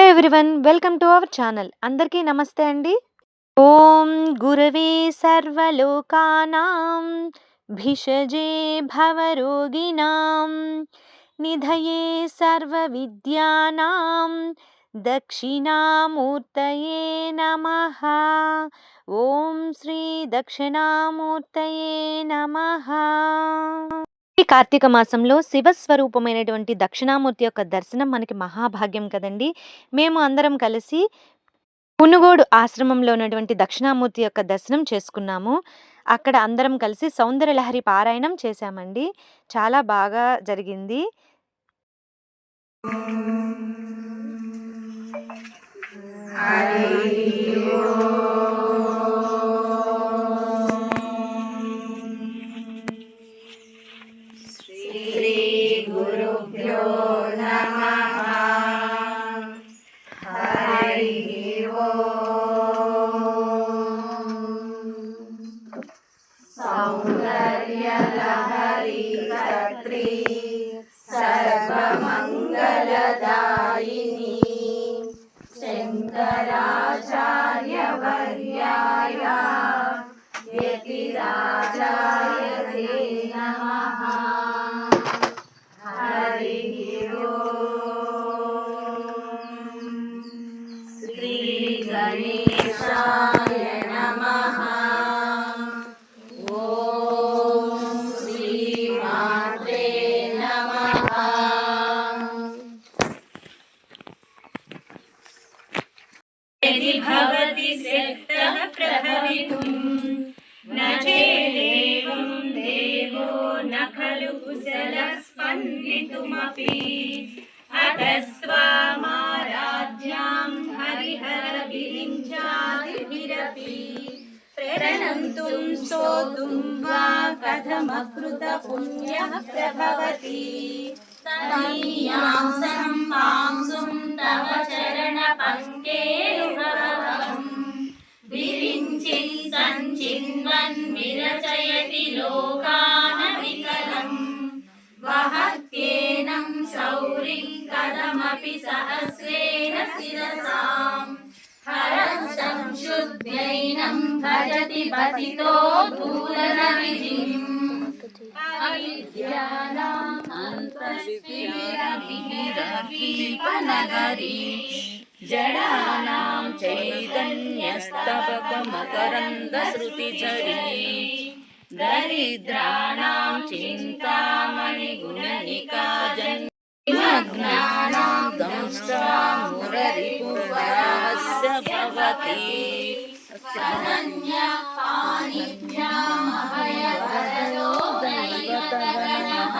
Hello everyone welcome to our channel అందరికీ నమస్తే అండి. ఓం గురవే సర్వలోకానాం భిషజే భవరోగిణాం నిధయే సర్వ విద్యానాం దక్షిణామూర్తయే నమ. ఓం శ్రీ దక్షిణామూర్తయే నమ. కార్తీక మాసంలో శివస్వరూపమైనటువంటి దక్షిణామూర్తి యొక్క దర్శనం మనకి మహాభాగ్యం కదండి. మేము అందరం కలిసి పునుగోడు ఆశ్రమంలో ఉన్నటువంటి దక్షిణామూర్తి యొక్క దర్శనం చేసుకున్నాము. అక్కడ అందరం కలిసి సౌందర్యలహరి పారాయణం చేశామండి. చాలా బాగా జరిగింది. तुभ्यो नमः हरिः सौन्दर्यलहरि कर्त्री सर्वमङ्गलदायिनी शङ्कराचार्यवर्याया व्यतिराजा यदि भवति शक्तः प्रभवितुम् न चेदेवं देवो न खलु कुशलः स्पन्दितुमपि शरणं तुं स्तोतुं वा कथमकृतपुण्यः प्रभवति। तदीयां सम्पांसुं तव चरणपङ्के స్థితో దూరణ విధిం అవిద్యానాంతస్థిరవిహిరదీపనగరీ జడానాం చైతన్యస్తవకమకరందశ్రుతిచరీ దరిద్రాణాం చింతామణిగుణనికా జన్ జ్ఞానాం దంష్టామురరిపువరాస్య मुररिपुवराहस्य भवति सनन्या पाणिभ्यामभयवरदो दैवतगणः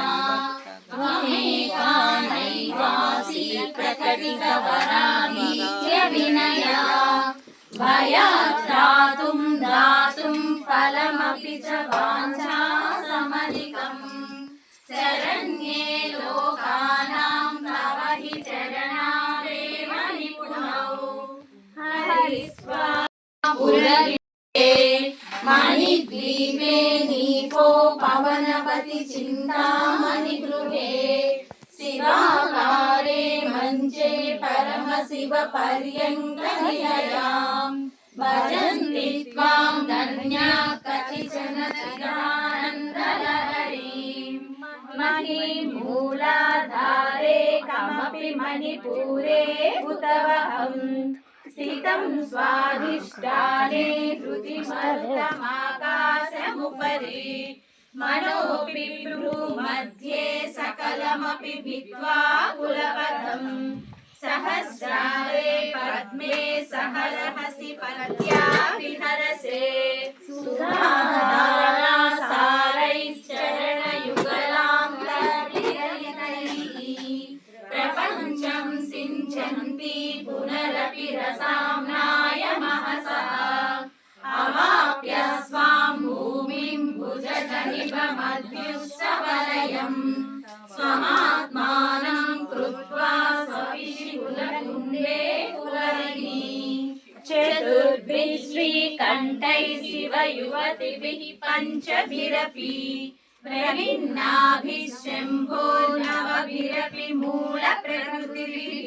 त्वमेका नैवासि प्रकटितवराभीत्यविनया भयात्रातुं दातुं फलमपि च वाञ्छासमधिकम् शरण्ये मणिद्वीपे नीपो पवनपति चिन्तामणि गृहे शिवाकारे मञ्चे परमशिव पर्यङ्क निलयाम् भजन्ति त्वां धन्या कतिचन चिदानन्दलहरीम् मणिमूलाधारे कमपि मणिपुरे उतवहम् स्थितं स्वाधिष्ठाने धृतिमरुतमाकाशमुपरि मनोऽपि सकलमपि विद्वा सहस्रारे पद्मे सहरहसि पद्या विहरसे। श्रीकण्ठैः शिवयुवतिभिः पञ्चभिरपि प्रभिन्नाभिः शम्भो नवभिरपि मूलप्रकृतिभिः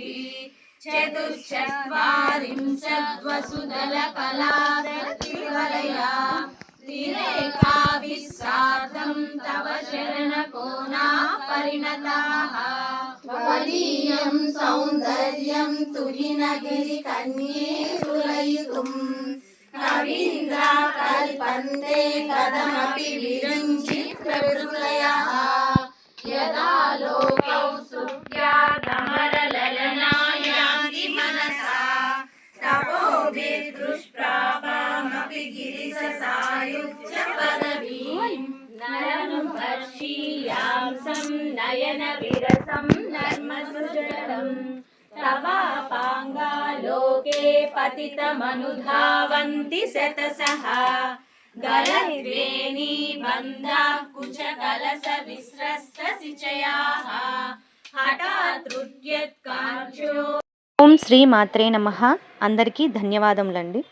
चतुश्चत्वारिंशद्वसुदलकलादतिवलया त्रिरेकाभिस्सार्धं तव शरणकोना परिणताः त्वदीयं सौन्दर्यं तुहिनगिरिकन्ये तुलयितुम् కవీంద్రా కల్పంతే కథమపి విరించి ప్రవృలయ యదా లోకౌ సుఖ్యా తమర లలనాయాంది మనసా. తపో విదృష్ప్రాపామపి గిరిశ సాయుజ్య పదవీం. నరను హర్షీయాంసం నయన విరసం నర్మసుజలం తవా पतितमनुधावन्ति शतसः गलद्वेणी बन्धा कुचकलसविस्रस्तसिचयाः हठात् ఓం శ్రీ మాత్రే నమ అందరికీ ధన్యవాదములండి